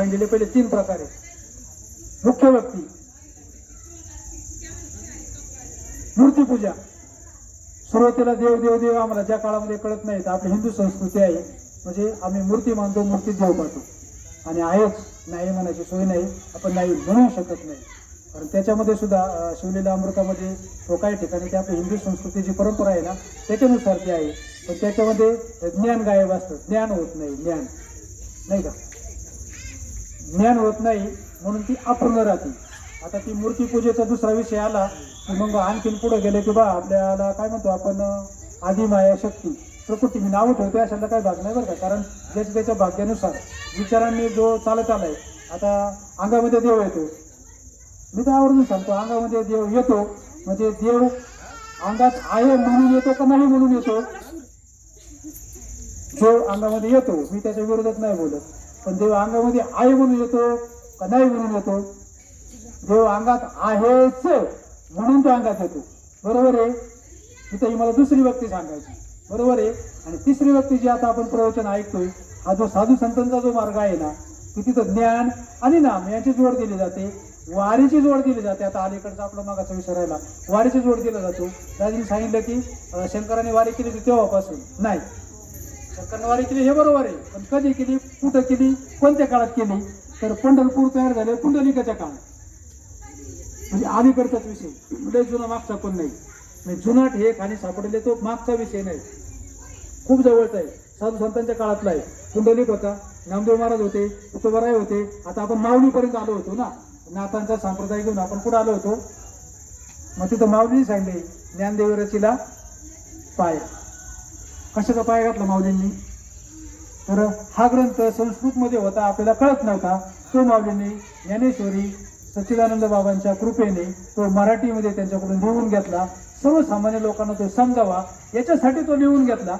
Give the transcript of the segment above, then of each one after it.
सांगितले पहिले तीन प्रकार. आहेत मुख्य व्यक्ती. मूर्तीपूजा सुरुवातीला देव देव देव आम्हाला ज्या काळामध्ये कळत नाही तर आपली हिंदू संस्कृती आहे म्हणजे आम्ही मूर्ती मानतो मूर्ती देव पाहतो. आणि आहेच नाही म्हणायची सोय नाही आपण नाही म्हणू शकत नाही. कारण त्याच्यामध्ये सुद्धा शिवलेल्या अमृतामध्ये तो काही ठिकाणी ते आपली हिंदू संस्कृतीची परंपरा आहे ना त्याच्यानुसार ती आहे. पण त्याच्यामध्ये ज्ञान गायब असतं. ज्ञान होत नाही ज्ञान. नाही का? ज्ञान होत नाही म्हणून ती अपूर्ण राहते. आता ती मूर्तीपूजेचा दुसरा विषय आला की मग आणखीन पुढे गेले की बा आपल्याला काय म्हणतो आपण आदिमाया शक्ती प्रकृती मी नावं ठेवते अशाला काही भाग नाही बरं का. कारण ज्याच्या त्याच्या भाग्यानुसार विचारांनी जो चालत आलाय आता अंगामध्ये देव येतो. मी तर आवर्जून सांगतो अंगामध्ये देव येतो म्हणजे देव अंगात आहे म्हणून येतो का नाही म्हणून येतो? देव अंगामध्ये येतो मी त्याच्या विरोधात नाही बोलत. पण देव अंगामध्ये आहे म्हणून येतो का नाही म्हणून येतो देव अंगात आहेच म्हणून तो अंगात येतो. बरोबर आहे? तिथे ही मला दुसरी व्यक्ती सांगायची. बरोबर आहे? आणि तिसरी व्यक्ती जी आता आपण प्रवचन ऐकतोय हा जो साधू संतांचा जो मार्ग आहे ना की तिथं ज्ञान आणि नाम याची जोड दिली जाते. वारीची जोड दिली जाते. आता अलीकडचा आपला मागाचा विषय राहिला. वारीची जोड दिला जातो. दादांनी सांगितलं की शंकराने वारी केली होती तेव्हापासून. नाही. शंकरने केली हे बरोबर आहे. पण कधी केली कुठं केली कोणत्या काळात केली? तर पंढरपूर तयार झाले पुंडलिकाच्या काळात. म्हणजे अलीकडचाच विषय. लय जुना मागचा पण नाही. जुनाट हे खाली सापडले तो मागचा विषय नाही. खूप जवळचा आहे. साधू संतांच्या काळातला आहे. पुंडलिक होता नामदेव महाराज होते तुकोबराय होते. आता आपण माऊलीपर्यंत आलो होतो ना. नाथांचा संप्रदाय घेऊन आपण कुठं आलो होतो. मग तिथं माऊलीने सांगले ज्ञानदेव रचीला पाय. कशाचा पाय घातला माऊलींनी? तर हा ग्रंथ संस्कृतमध्ये होता आपल्याला कळत नव्हता. तो माऊलींनी ज्ञानेश्वरी सच्चिदानंद बाबांच्या कृपेने तो मराठीमध्ये त्यांच्याकडून लिहून घेतला. सर्वसामान्य लोकांना तो समजावा. याच्यासाठी तो लिहून घेतला.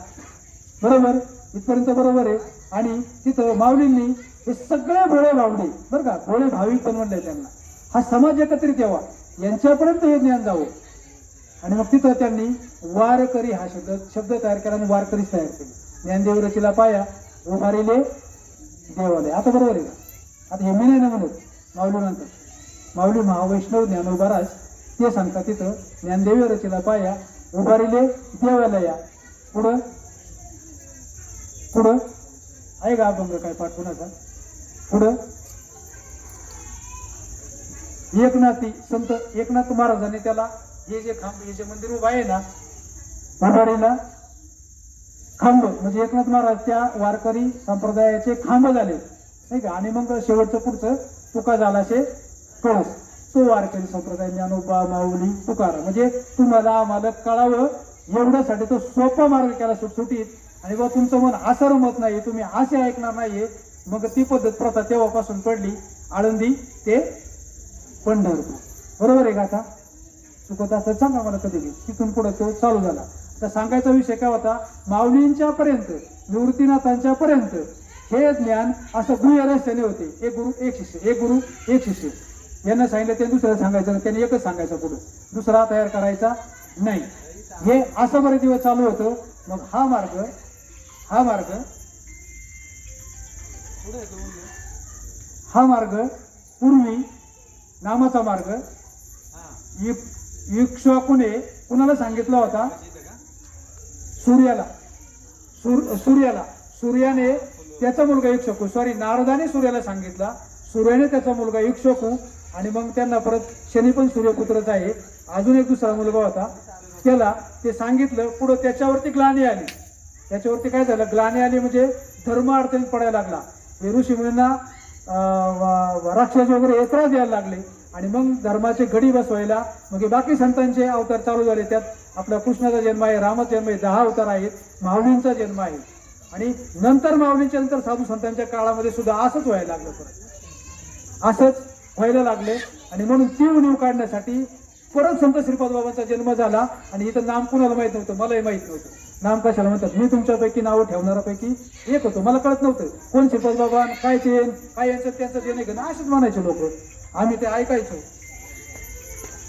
बरोबर? इथपर्यंत बरोबर आहे. आणि तिथं माऊलींनी हे सगळे भोळे भावडे बरं का? भोळे भाविक पण म्हणले त्यांना. हा समाज एकत्रित यावा यांच्यापर्यंत हे ज्ञान जावं. आणि मग तिथं त्यांनी वारकरी हा शब्द शब्द तयार केला आणि वारकरीच तयार केली. ज्ञानदेव रचीला पाया उभारिले देवालय. आता बरोबर आहे का? आता हे मी नाही ना म्हणत. माऊली म्हणतात. माऊली महावैष्णव ज्ञानोबाराज ते सांगतात तिथं ज्ञानदेव रचीला पाया उभारिले देवालया. पुढं? पुढं? आहे का अभंग काय पाठ कुणाचा? पुढं? एकनाथी संत एकनाथ महाराजांनी त्याला हे जे खांब हे जे मंदिर उभा आहे ना उभारीला खांब म्हणजे एकनाथ महाराज त्या वारकरी संप्रदायाचे खांब झाले. नाही का? आणि मग शेवटचं पुढचं तुका झालाशे कळस. तो वारकरी संप्रदाय ज्ञानोबा माऊली तुकार म्हणजे तुम्हाला आम्हाला कळावं एवढ्यासाठी तो सोपा मार्ग केला सुटसुटीत. आणि बा तुमचं मन असं रमत नाही तुम्ही असे ऐकणार नाहीये. मग ती पद्धत प्रथा तेव्हापासून पडली. आळंदी ते पंढरपूर. बरोबर आहे का आता? चुकत असं सांगा मला कधी. तिथून पुढे तो चालू झाला. तर सांगायचा विषय काय होता? माऊलींच्या पर्यंत निवृत्तीनाथांच्या पर्यंत हे ज्ञान असं गुह्य रस्त्याने होते. एक गुरु एक शिष्य एक गुरु एक शिष्य. यांना सांगितलं ते दुसऱ्याला सांगायचं त्यांनी एकच सांगायचं पुढे. दुसरा तयार करायचा नाही. हे असं बरेच दिवस चालू होतं. मग हा मार्ग हा मार्ग हा मार्ग पूर्वी नामाचा मार्ग इक्ष्वाकुने कुणाला सांगितला होता? सूर्याला. सूर सूर्याला. सूर्याने त्याचा मुलगा इक्ष्वाकू सॉरी नारदाने सूर्याला सांगितला. सूर्याने त्याचा मुलगा इक्ष्वाकू आणि मग त्यांना परत शनी पण सूर्यपुत्रच आहे. अजून एक दुसरा मुलगा होता. त्याला ते सांगितलं पुढं त्याच्यावरती ग्लानी आली. त्याच्यावरती काय झालं? ग्लानी आली म्हणजे धर्म अडचणीत पडायला लागला. हे ऋषी मुलींना राक्षस वगैरे हे त्रास द्यायला लागले. आणि मग धर्माचे गडी बसवायला मग हे बाकी संतांचे अवतार चालू झाले. त्यात आपला कृष्णाचा जन्म आहे रामाचा जन्म आहे दहा अवतार आहेत माऊलींचा जन्म आहे. आणि नंतर माऊलींच्या नंतर साधू संतांच्या काळामध्ये सुद्धा असंच व्हायला लागलं परत. असंच व्हायला लागले. आणि म्हणून ती उणीव काढण्यासाठी परत संत श्रीपाद बाबांचा जन्म झाला. आणि इथं नाम कुणाला माहीत नव्हतं? मलाही माहीत नव्हतं. नाम कशाला म्हणतात? मी तुमच्यापैकी नावं ठेवणाऱ्यापैकी एक होतो. मला कळत नव्हतं. कोण श्रीपाद बाबा? काय ते? काय यांचं? त्यांचं देणे नाही घेणं? असेच म्हणायचे लोक. आम्ही ते ऐकायचो.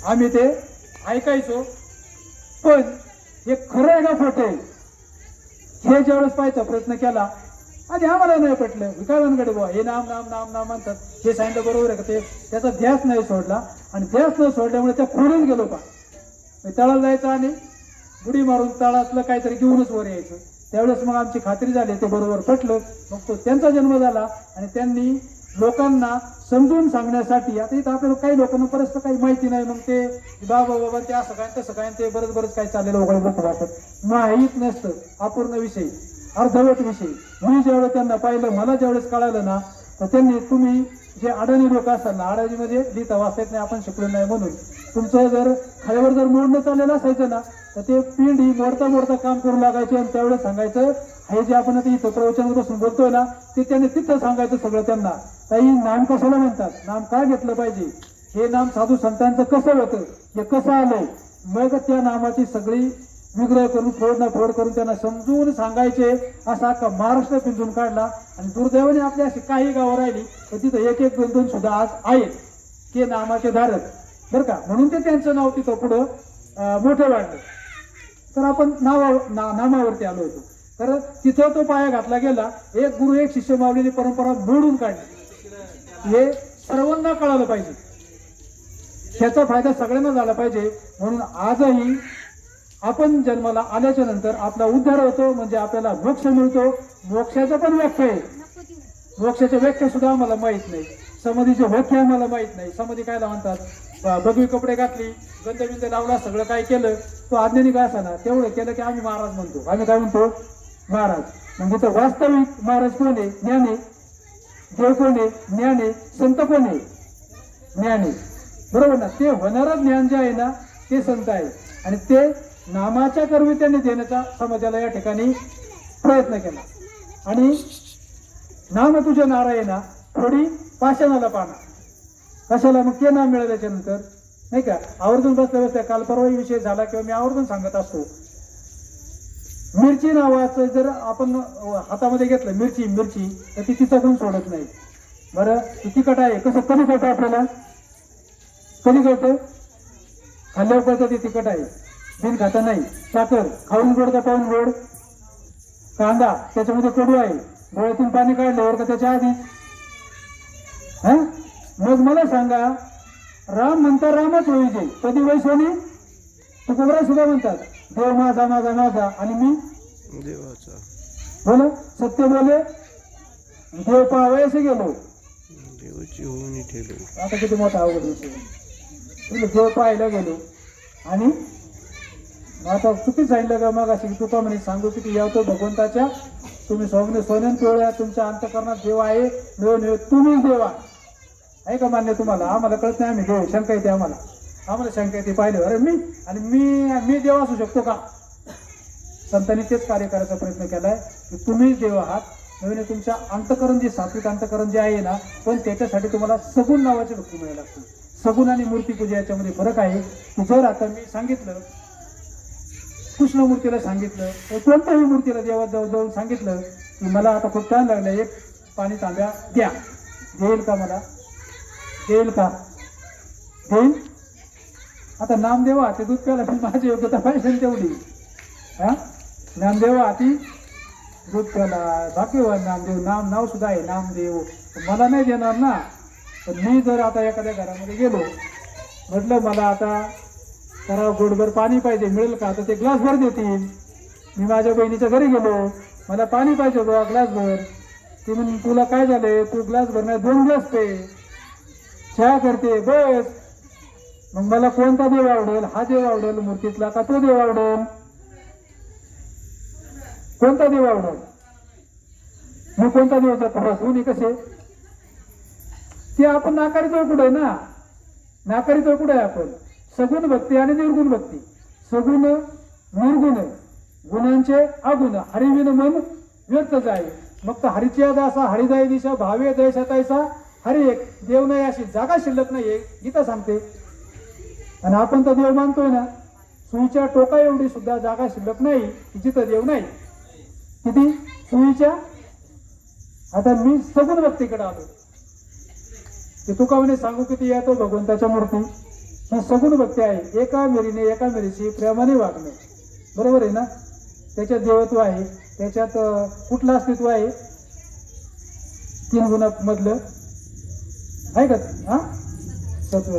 आम्ही ते ऐकायचो. पण हे खरं आहे का खोटं आहे? हे ज्यावेळेस पाहायचा प्रयत्न केला आधी आम्हाला नाही पटलं. विकारांकडे बुवा हे नाम नाम नाम नाम म्हणतात. हे सांगितलं बरोबर आहे का ते? त्याचा ध्यास नाही सोडला. आणि ध्यास न सोडल्यामुळे त्या खोडून गेलो का? तळाला जायचं आणि बुडी मारून तळातलं काहीतरी घेऊनच वर यायचं. त्यावेळेस मग आमची खात्री झाली ते बरोबर पटलं. मग तो त्यांचा जन्म झाला आणि त्यांनी लोकांना समजून सांगण्यासाठी. आता इथं आपल्याला काही लोकांना परत काही माहिती नाही. मग ते बाबा बाबा ते असं काय तसं काय ते बरंच बरंच काय चाललेलं वगैरे वाटत. माहीत नसतं. अपूर्ण विषय. अर्धवट विषय. मी जेवढं त्यांना पाहिलं मला ज्यावेळेस कळालं ना तर त्यांनी तुम्ही जे अडाणी लोक असाल ना अडाणीमध्ये म्हणजे लिहिता वाचता येत नाही आपण शिकलो नाही म्हणून. तुमचं जर खाल्यावर जर मोडणं चाललेलं असायचं ना तर ते पिंडी मोडता मोडता काम करू लागायचे आणि त्यावेळेस सांगायचं हे जे आपण इथं प्रवचन बसून बोलतोय ना ते त्यांनी तिथं सांगायचं सगळं त्यांना. ताई नाम कशाला म्हणतात? नाम काय घेतलं पाहिजे? हे नाम साधू संतांचं कसं होतं? हे कसं आलंय? मग त्या नामाची सगळी विग्रह करून फोड ना फोड करून त्यांना समजून सांगायचे असा अख्खा महाराष्ट्र पिंजून काढला. आणि दुर्दैवाने आपल्या अशी काही गावं राहिली तर तिथं एक एक दोन दोन सुद्धा आज आहेत ते नामाचे धारक. बरं का? म्हणून ते त्यांचं नाव तिथं पुढं अं, मोठं वाढलं. तर आपण नावा ना, नामावरती आलो होतो. तर तिथं तो पाया घातला गेला एक गुरु एक शिष्य मावलेली परंपरा मोडून काढली. हे सर्वांना कळालं पाहिजे. त्याचा फायदा सगळ्यांना झाला पाहिजे. म्हणून आजही आपण जन्माला आल्याच्यानंतर आपला उद्धार होतो म्हणजे आपल्याला मोक्ष मिळतो. मोक्षाचं पण व्याख्या आहे. मोक्षाच्या व्याख्या सुद्धा आम्हाला माहीत नाही. समाधीची व्याख्या आम्हाला माहीत नाही. समाधी काय म्हणतात? बघवी कपडे घातली गंध लावला सगळं काय केलं तो आज्ञानी काय असा तेवढं केलं की आम्ही महाराज म्हणतो. आम्ही काय म्हणतो? महाराज. म्हणजे तर वास्तविक महाराज कोण आहे? ज्ञान. देव कोण आहे? संत कोण आहे? बरोबर ना? ते होणारं ज्ञान जे आहे ना ते संत आहे. आणि ते नामाच्या कर्मी त्यांनी देण्याचा समाजाला या ठिकाणी प्रयत्न केला. आणि नाम तुझ्या नारायणा थोडी पाषाणाला पाना कशाला? मग ते नाम मिळाल्याच्या नंतर नाही का? आवर्जून बसल्या बसल्या काल परवाही विषय झाला किंवा मी आवर्जून सांगत असतो. मिरची नावाचं जर आपण हातामध्ये घेतलं मिरची मिरची तर ती तिचा गुण सोडत नाही. बरं ती तिखट आहे. कसं कधी कळतं आपल्याला? कधी कळतं खाल्ल्यावर कळतं ते तिखट आहे. बिन खाता नाही. साखर खाऊन गोड का पाहून गोड? कांदा त्याच्यामध्ये कडू आहे. डोळ्यातून पाणी काढल्यावर का त्याच्या आधी हा? मग मला सांगा राम म्हणता रामच होईल कधी वैसोनी तुकोबरा सुद्धा म्हणतात. देव माझा माझा माझा. आणि मी? देवाचा. बोला. सत्य बोले. देव पाहावयासे गेलो. देवाची होऊन ठेलो. आता किती मोठा अवघड विषय देव पाहायला गेलो. आणि? आता चुकी सांगितलं का मग अशी तुका म्हणे सांगू किती यावतो भगवंताच्या तुम्ही सोने सोन्यान पिवळ्या तुमच्या अंतकरणात देव आहे. मिळून तुम्हीच देवा. आहे का मान्य तुम्हाला? आम्हाला कळत नाही आम्ही देव शंका येते आम्हाला. आम्हाला शंका येते पाहिलं अरे मी आणि मी मी देव असू शकतो का? संतांनी तेच कार्य करायचा प्रयत्न केलाय की तुम्हीच देव आहात. नवीन तुमच्या अंतकरण जे सात्विक अंतकरण जे आहे ना पण त्याच्यासाठी तुम्हाला सगुण नावाची भक्ती मिळायला लागते सगुण आणि मूर्तीपूजा याच्यामध्ये फरक आहे. की जर आता मी सांगितलं कृष्णमूर्तीला सांगितलं तर कोणत्याही मूर्तीला देवात जाऊ जाऊन सांगितलं की मला आता खूप टाइम लागलं एक पाणी तांब्या द्या. देईल का मला? देईल का? देईल? आता नामदेवा ते दूध प्यायला पण माझी योग्यता पाहिजे तेवढी. हा? नामदेवा ती दूध प्याला भाग्यवान नामदेव. नाम नाव सुद्धा आहे नामदेव. मला नाही देणार ना. पण मी जर आता एखाद्या घरामध्ये गेलो म्हटलं मला आता जरा गोडभर पाणी पाहिजे मिळेल का? तर ते ग्लासभर देतील. मी माझ्या बहिणीच्या घरी गेलो मला पाणी पाहिजे बघा ग्लासभर. ती म्हणून तुला काय झालंय? तू ग्लासभर नाही दोन ग्लास पे. चहा करते बस. मग मला कोणता देव आवडेल? हा देव आवडेल मूर्तीतला का तो देव आवडेल? कोणता देव आवडेल? मी कोणता देवाचा प्रवास हो, हो, दोन्ही कसे? ते आपण नाकारी नाकारितो आहे ना? नाकारी कुठे आहे आपण. सगुण भक्ती आणि निर्गुण भक्ती. सगुण निर्गुण. गुणांचे अगुण. हरिविन मन व्यर्थ जाय मग तर हरिची दासा हरिदाय दिशा भावे देशातायसा हरी एक. देव नाही अशी जागा शिल्लक नाही गीता सांगते. आणि आपण तर देव मानतोय ना. सुईच्या टोका एवढी सुद्धा जागा शिल्लक नाही जिथं देव नाही. किती? सुईच्या? आता मी सगुण व्यक्तीकडे आलो ते तुका म्हणे सांगू किती येतो भगवंताच्या मूर्ती. ही सगुण भक्ती आहे. एका मेरीने एका मेरीशी प्रेमाने वागणे. बरोबर आहे ना? त्याच्यात देवत्व आहे. त्याच्यात कुठलं अस्तित्व आहे? तीन गुणामधलं. आहे का? हा? सत्व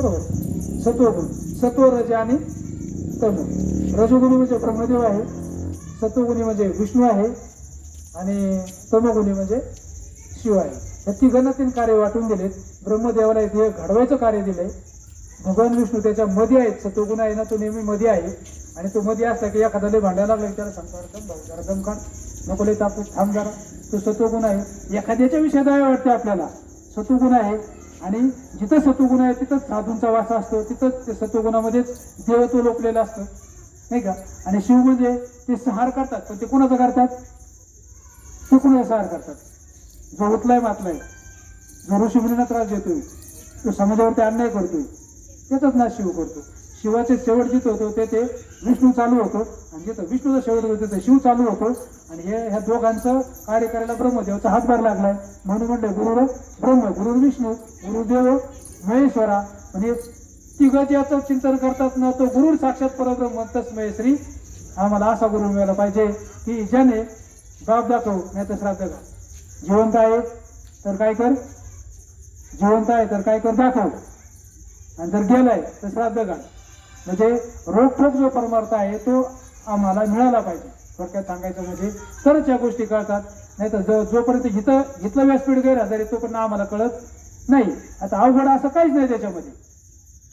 बरोबर. सत्वगुण सत्व रज आणि तम रजोगुणी म्हणजे ब्रह्मदेव आहे सत्वगुणी म्हणजे विष्णू आहे आणि तमगुणी म्हणजे शिव आहे. या तिघांना तीन कार्य वाटून दिलेत. ब्रह्मदेवाला इथे घडवायचं कार्य दिलंय. भगवान विष्णू त्याच्या मध्ये आहेत. सत्वगुण आहे ना तो नेहमी मध्ये आहे. आणि तो मध्ये असला की एखाद्याला भांडायला लागला त्याला सांगतो भाऊ जरा दम नको लय तापूस थांब जरा. तो सत्वगुण आहे. एखाद्याच्या विषयात आहे वाटते आपल्याला. सत्वगुण आहे. आणि जिथं सत्वगुण आहे तिथंच साधूंचा वास असतो तिथंच ते सत्वगुणामध्येच देवत्व लोपलेलं असतं. नाही का? आणि शिव म्हणजे ते सहार करतात पण ते कुणाचं करतात? ते कुणाचा सहार करतात? जो उतलाय मातलाय. जो ऋषीमुनींना त्रास देतोय तो समाजावरती अन्याय करतोय त्याचाच नाश शिव करतो. शिवाचे शेवट जिथं होतं ते ते विष्णू चालू होतो. आणि जिथं विष्णूचा शेवट होतं तिथं शिव चालू होतो. आणि हे ह्या दोघांचं कार्य करायला ब्रह्मदेवाचा हातभार लागलाय. म्हणून म्हणलं गुरु ब्रह्म गुरु विष्णू गुरुदेव महेश्वरा. म्हणजे तिघं याचं चिंतन करतात ना तो गुरु साक्षात परब्रह्म तस्मय श्री. आम्हाला असा गुरु मिळाला पाहिजे की ज्याने बाप दाखव नाही तर श्राद्ध घाल. जिवंत आहे तर काय कर. जिवंत आहे तर काय कर दाखव. आणि जर गेलाय तर श्राद्ध घाल. म्हणजे रोखोक जो परमार्थ आहे तो आम्हाला मिळाला पाहिजे. थोडक्यात सांगायचं म्हणजे तरच या गोष्टी कळतात. नाही तर जो जोपर्यंत हिथं इथलं व्यासपीठ गैरहजारी तोपर्यंत आम्हाला कळत नाही. आता अवघड असं काहीच नाही त्याच्यामध्ये.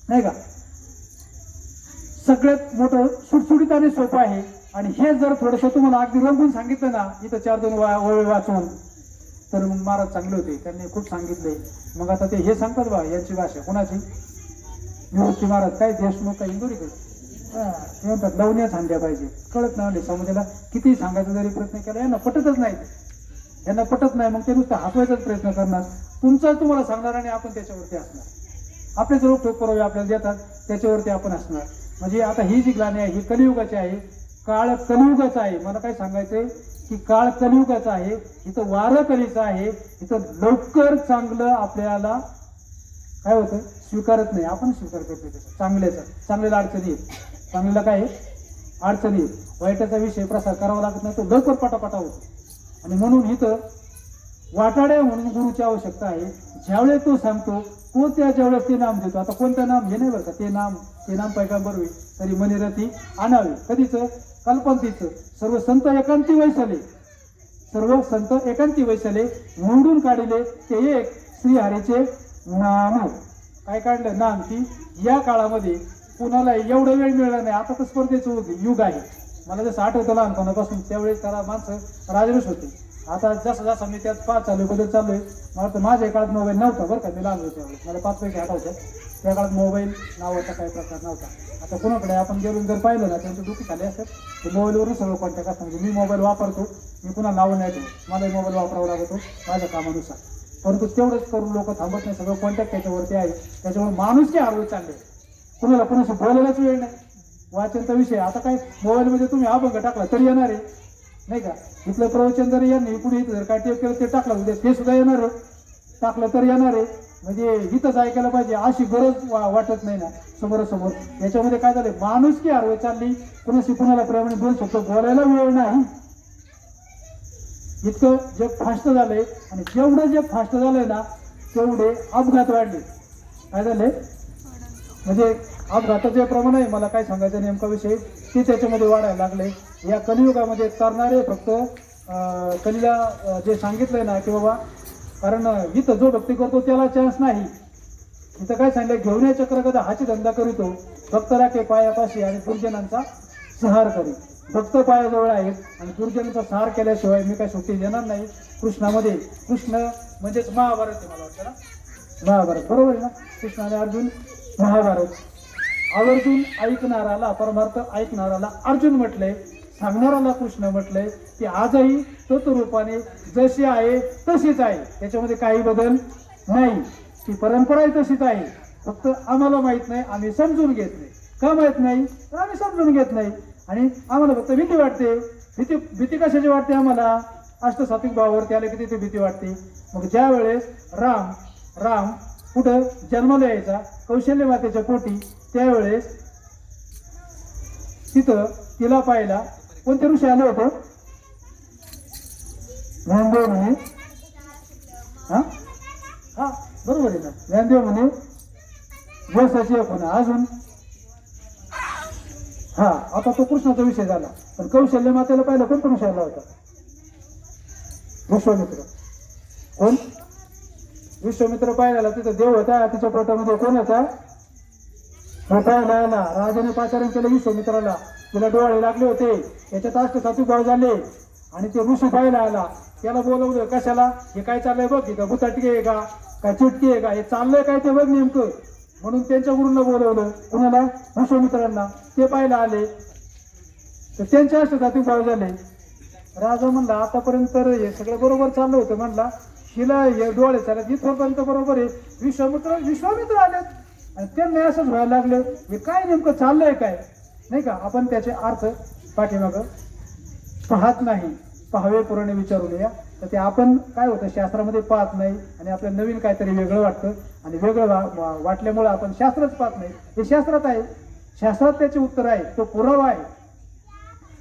नाही का? सगळ्यात मोठं सुटसुटीत आणि सोपं आहे. आणि हे जर थोडंसं तुम्हाला अगदी रंगून सांगितलं ना इथं चार दोन वा ओळी वाचून तर मग महाराज चांगले होते. त्यांनी खूप सांगितले. मग आता ते हे सांगतात बा यांची भाषा कोणाची? निवृत्ती महाराज काय देशमुख काय इंदोरीकडे हा, ते म्हणतात लवण्याच हांद्या पाहिजे. कळत नाही समुद्राला किती सांगायचा जरी प्रयत्न केला यांना पटतच नाही. यांना पटत नाही. मग ते नुसतं हसवायचाच प्रयत्न करणार. तुमचा तुम्हाला सांगणार आणि आपण त्याच्यावरती असणार. आपले जर उपयोग पुरावे आपल्याला देतात त्याच्यावरती आपण असणार. म्हणजे आता ही जी ग्लानी आहे ही कलियुगाची आहे काळ कलियुगाचा आहे. मला काय सांगायचंय की काळ कलियुगाचा आहे इथं वारं कलीचं आहे इथं लवकर चांगलं आपल्याला काय होतं स्वीकारत नाही. आपण स्वीकार करतो त्याचा. चांगल्याचा. चांगल्याला अडचणी येत. चांगल्याला काय अडचणी येत. वाईटाचा विषय प्रसार करावा लागत नाही तो लवकर पटापटा होतो. आणि म्हणून इथं वाटाड्या म्हणून गुरुची आवश्यकता आहे. ज्यावेळेस तो सांगतो कोणत्या ज्यावेळेस ते नाम देतो? आता कोणतं नाम? हे नाही बरं का. ते नाम ते नाम पैगांबर तरी मनिरथी आणावे. कधीचं? कल्पंतीचं सर्व संत एकांती वैसले. सर्व संत एकांती वैसले. निवडून काढले. ते एक श्रीहरीचे नाम काय काढलं? ना की या काळामध्ये कुणाला एवढं वेळ मिळाला नाही. आता तर स्पर्धेचं होते युग आहे. मला जसं आठवतं लहानपणापासून त्यावेळेस त्याला माणसं राजवेश होते. आता जसं जसं मी त्यात पाच चालू बदल चालू आहे मला तर माझ्या काळात मोबाईल नव्हता बरं का. मी लहान होतो त्यावेळेस मला पाच पैकी आठवतं. त्या काळात मोबाईल नावाचा काही प्रकार नव्हता. आता कोणाकडे आपण गेलो जर पाहिलं ना त्यांचं डोकी खाली असतात ते मोबाईलवरून सगळं कॉन्टॅक्ट असतात म्हणजे मी मोबाईल वापरतो मी पुन्हा नावं नाही ठेवत. मलाही मोबाईल वापरावा लागतो माझ्या कामानुसार. परंतु तेवढंच करून लोक थांबत नाही. सगळं कॉन्टॅक्ट त्याच्यावरती आहे. त्याच्यामुळे माणूस की हरवत चालले. कुणाला कुणाशी बोलायलाच वेळ नाही. वाचनचा विषय. आता काय मोबाईलमध्ये तुम्ही अभंग टाकला तरी येणार आहे. नाही का? इथलं प्रवचन जर यांनी पुढे इथं जर काय टेप केलं ते टाकलं म्हणजे ते सुद्धा येणार आहे. टाकलं तर येणार आहे. म्हणजे इथंच ऐकायला पाहिजे. अशी गरज वा- वाटत नाही ना समोरासमोर. याच्यामध्ये काय झालं माणूस की हरवत चालली. कुणाशी कुणाला प्रेमाने बोलू शकतो? बोलायला वेळ नाही. इतकं जग फास्ट झालंय आणि जेवढं जग फास्ट झालंय ना तेवढे अपघात वाढले. काय झाले म्हणजे अपघाताचे प्रमाण आहे मला काय सांगायचं नेमका विषय. ते त्याच्यामध्ये वाढायला लागले या कलियुगामध्ये करणारे फक्त कलीला जे सांगितलंय ना की बाबा कारण इथं जो भक्ती करतो त्याला चान्स नाही. इथं काय सांगितलं घेऊन या चक्र कदा हाची धंदा करीतो. भक्त राखे पायापाशी आणि गुरुजनांचा सहार करीत. भक्त पायाजवळ आहेत आणि दुर्जनचा सार केल्याशिवाय मी काय सुट्टी देणार नाही. कृष्णामध्ये कृष्ण म्हणजेच महाभारत आहे मला वाटतं ना? महाभारत बरोबर आहे ना? कृष्ण आणि अर्जुन महाभारत. आवर्जून ऐकणाराला परमार्थ ऐकणाराला अर्जुन म्हटलंय सांगणाराला कृष्ण म्हटलंय की आजही तत्वरूपाने जशी आहे तशीच आहे. त्याच्यामध्ये काही बदल नाही. ती परंपराही तशीच आहे. फक्त आम्हाला माहीत नाही आम्ही समजून घेत नाही. का माहीत नाही? तर आम्ही समजून घेत नाही. आणि आम्हाला फक्त भीती वाटते. भीती भीती कशाची वाटते आम्हाला? अष्टसात्विक भावावरती आले की तिथे भीती वाटते. मग ज्या वेळेस राम राम कुठं जन्माला यायचा कौशल्य मातेच्या पोटी त्यावेळेस तिथं तिला पाहिला कोणते ऋषी आले होतं? व्यानदेव म्हणे. हा? हा बरोबर आहे ना. ज्ञानदेव म्हणे व्यवसायाची एक होणं अजून? हा आता तो कृष्णाचा विषय झाला. पण कौशल्य मातेला पाहिलं कोण पण विषयाला होता विश्वामित्र. कोण? विश्वामित्र पाहिला तिथं देव होता तिच्या पोटामध्ये कोण होता? पाहायला आला. राजाने पाचारण केलं विश्वामित्राला. तिला डोळे लागले होते. याच्यात अष्ट सातू भाव झाले. आणि ते ऋषी पाहायला आला. त्याला बोलवलं कशाला? हे काय चाललंय बघ का भुताटकी आहे का? काय चिटकी आहे का? हे चाललंय काय ते बघ नेमकं. म्हणून त्यांच्या बोलवलं कुणाला? विश्वामित्रांना ते पाहायला आले. तर त्यांच्या अशा जाती भाव झाले. राजा म्हणला आतापर्यंत तर हे सगळं बरोबर चाललं होतं. म्हणला हिला हे डोळे चालत इथपर्यंत बरोबर आहे. विश्वामित्र विश्वामित्र आलेत. आणि त्यांना असंच व्हायला लागलं. हे काय नेमकं चाललंय काय? नाही का? आपण त्याचे अर्थ पाठीमागं पाहत नाही. पहावे पुराणे विचारून या. तर ते आपण काय होतं शास्त्रामध्ये पाहत नाही आणि आपल्याला नवीन काहीतरी वेगळं वाटतं. आणि वेगळं वा- वा- वाटल्यामुळं आपण शास्त्रच पाहत नाही. हे शास्त्रात आहे. शास्त्रात त्याचे उत्तर आहे. तो पुरावा आहे.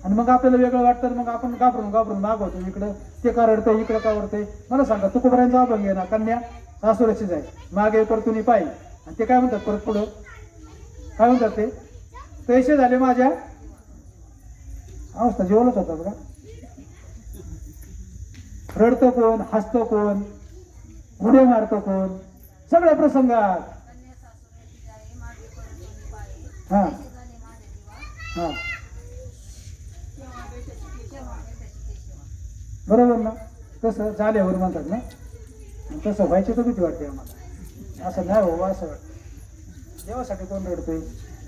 आणि मग आपल्याला वेगळं वाटतं मग आपण घाबरून घाबरून मागवतो इकडं. ते का रडतं इकडं का रडतंय मला सांगा तुकोबऱ्यांचा अभंग आहे ना कन्या सासुरचीच आहे. मागे परतुनी पायी. आणि ते काय म्हणतात परत पुढं? काय म्हणतात ते? पैसे झाले माझ्या. अवस्था जेवलच होता बघा. रडतो कोण हसतो कोण उडे मारतो कोण सगळ्या प्रसंगात. हा. हा. बरोबर ना? तसं झाल्यावर म्हणतात ना? तसं व्हायची तर भीती वाटते आम्हाला. असं नाही हो असं. वाटतं देवासाठी कोण रडतोय?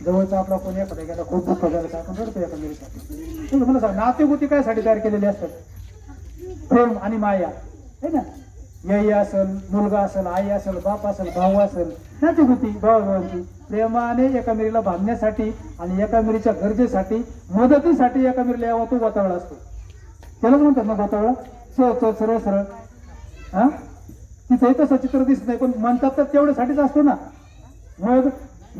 जवळचा आपला कोण एखादा गेला खूप दुःख झालं तर आपण रडतो एखाद्या मुलीसाठी तुम्ही मला सांग नातेगुती काय साठी तयार केलेली असतात? प्रेम आणि माया. है ना? याई असेल मुलगा असेल आई असेल बाप असेल भाऊ असेल नातेगुती होती भावांची प्रेमाने एका मिरीला बांधण्यासाठी आणि एका मिरीच्या गरजेसाठी मदतीसाठी एका मिरीला यावा तो गोतावळा असतो. त्यालाच म्हणतात ना गोतावळा सरळ सरळ सरळ सरळ. हा? तिथंही तसं चित्र दिसत नाही पण म्हणतात तर तेवढ्यासाठीच असतो ना. मग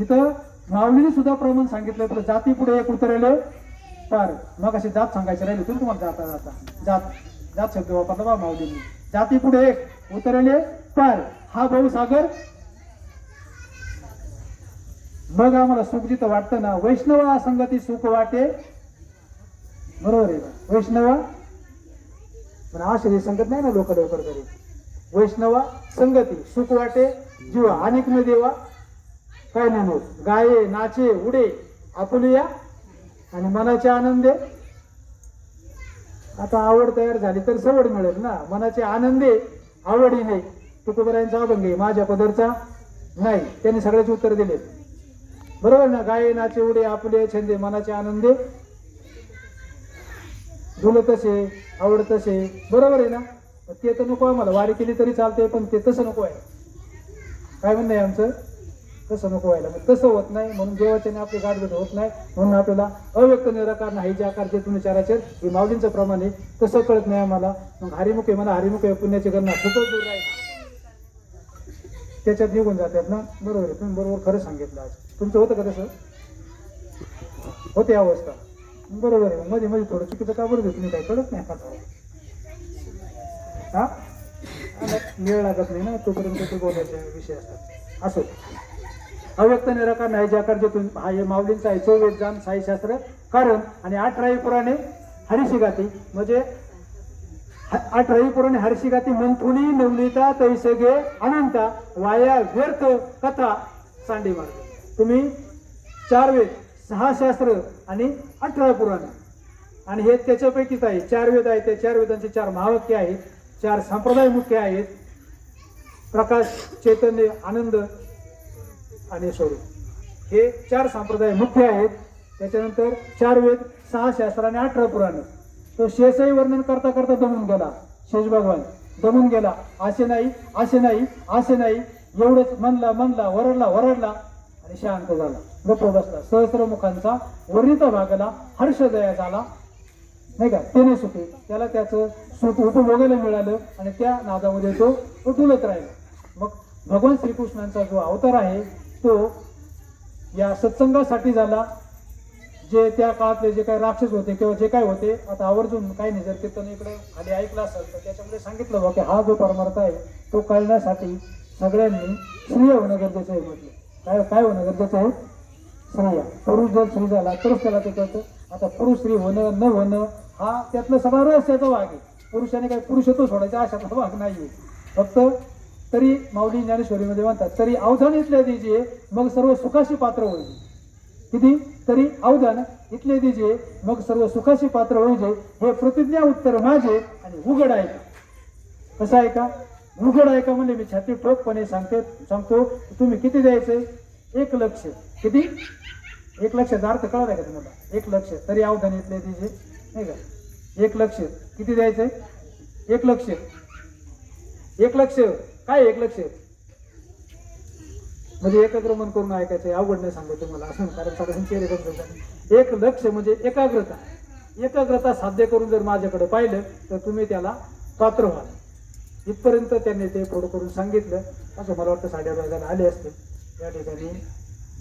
इथं माऊलीने सुद्धा प्रमाण सांगितलं तर जाती पुढे एक उतरले. पार. मग अशी जात सांगायची राहिली तुम्ही तुम्हाला जाता जाता. जात. जात शब्द वापरला बा माऊलींनी. जाती पुढे एक उतरले पार. हा भाऊ सागर मग आम्हाला सुखजित जिथं वाटतं ना वैष्णव संगती सुख वाटे. बरोबर आहे का वैष्णव. पण आश्रय संगत नाही ना लोक लवकर तरी वैष्णवा संगती सुख वाटे जीवा. अनेक न देवा? काय नाही गाये नाचे उडे आपुलिया आणि मनाचे आनंदे. आता आवड तयार झाली तर सवड मिळेल ना. मनाचे आनंदे आवडी नाही. तुकोबरायांचा अभंग आहे माझ्या पदरचा नाही. त्यांनी सगळ्याचे उत्तर दिले. बरोबर ना? गाय नाचे उडे आपले छंदे मनाचे आनंदे. डुलं तसे आवड तसे. बरोबर आहे ना? ते तर नको आम्हाला. वारी केली तरी चालते पण ते तसं नको आहे. काय म्हणणं आहे आमचं? तसं नको व्हायला. मग तसं होत नाही म्हणून देवाच्याने आपली गाठभेट होत नाही म्हणून आपल्याला अव्यक्त निराकार नाही जे आकार जे तुम्ही चाराचर हे माऊलींचं प्रमाण आहे तसं कळत नाही आम्हाला. मग हरिमुखे हरिमुख हरिमुखे पुण्याची गणना खूपच दूर आहे. त्याच्यात निघून जातात ना? बरोबर आहे तुम्ही बरोबर खरं सांगितलं आज. तुमचं होतं का तसं? होते अवस्था. बरोबर आहे मध्ये मध्ये थोडं चुकीचं का बरं तुम्ही काय कळत नाही आता. हा? वेळ लागत नाही ना तोपर्यंत ते बोलायचे विषय असतात. असो. अव्यक्त निराकार नाही ज्या तुम्ही हा हे माऊलींचा आहे चौवेद जाण साईशास्त्र कारण आणि अठरावी पुराणे हरिशिगाती. म्हणजे ह- अठरावी पुराणे हरिशी गाती मंथुनी नवनीता तैसगे अनंता वाया व्यर्थ कथा सांडे मार्ग तुम्ही चार वेद सहा शास्त्र आणि अठरा पुराण. आणि हे त्याच्यापैकीच आहे. चार वेद आहेत त्या चार वेदांचे चार महावाक्य आहेत चार संप्रदाय मुख्य आहेत. प्रकाश चैतन्य आनंद आणि स्वरूप. हे चार संप्रदाय मुख्य आहेत. त्याच्यानंतर चार वेद सहा शास्त्र आणि अठरा पुराण. तो शेषही वर्णन करता करता दमून गेला. शेष भगवान दमून गेला. असे नाही असे नाही असे नाही. एवढंच म्हणला म्हणला वरडला वरडला आणि शांत झाला. गप्प बसला. सहस्रमुखांचा वर्णित भागाला. हर्षदया झाला. नाही का? त्याने सुखे. त्याला त्याचं सुख उपभोगायला मिळालं आणि त्या नादामध्ये तो तो डुलत राहिला. मग भगवान श्रीकृष्णांचा जो अवतार आहे तो या सत्संगासाठी झाला. जे त्या काळातले जे काही राक्षस होते किंवा जे काय होते आता आवर्जून काही नाही. जर कीर्तन इकडे खाली ऐकलं असेल तर त्याच्यामध्ये सांगितलं बा की हा जो परमार्थ आहे तो कळण्यासाठी सगळ्यांनी श्रेय होणं गरजेचं आहे म्हटलं. काय काय होणं गरजेचं आहे? श्रेय. पुरुष जर स्त्री झाला तरच त्याला ते कळतं. आता पुरुष स्त्री होणं न होणं हा त्यातलं सगळा रहस्याचा भाग आहे. पुरुषाने काही पुरुषत्व सोडायचा अशातला भाग नाही फक्त तरी माऊली ज्ञानेश्वरीमध्ये म्हणतात तरी अवधान इथल्या दिजे मग सर्व सुखाशी पात्र होईल. किती? तरी अवधान इथले दिजे मग सर्व सुखाशी पात्र होईल. हे प्रतिज्ञा उत्तर माझे आणि उघड आहे का कसं आहे का उघड आहे का म्हणजे मी छाती ठोकपणे सांगते सांगतो तुम्ही किती द्यायचे? एक लक्ष. किती? एक लक्षाचा अर्थ कळाला का तुम्हाला? एक लक्ष. तरी अवधान इथले दिजे नाही का? एक लक्ष. किती द्यायचंय एक लक्ष. एक लक्ष. काय एक लक्ष म्हणजे एकाग्रमण करून ऐकायचं अवघड नाही सांगतो तुम्हाला. असं कारण साधारण चेहरे एक लक्ष म्हणजे एकाग्रता. एकाग्रता साध्य करून जर माझ्याकडे पाहिलं तर तुम्ही त्याला पात्र व्हाल. इथपर्यंत त्यांनी ते पुढं करून सांगितलं. असं मला वाटतं साडेबाराला आले असते या ठिकाणी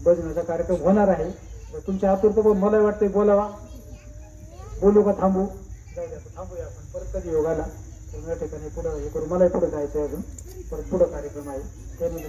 भजनाचा कार्यक्रम होणार आहे. तर तुमच्या आतुरता पण मला वाटते बोलावा. बोलू का थांबू? जाऊ द्या थांबूया आपण. परत कधी योगाला? तर या ठिकाणी पुढं हे करू मलाही पुढं जायचं आहे अजून. परत पुढं कार्यक्रम आहे. त्यानिमित्त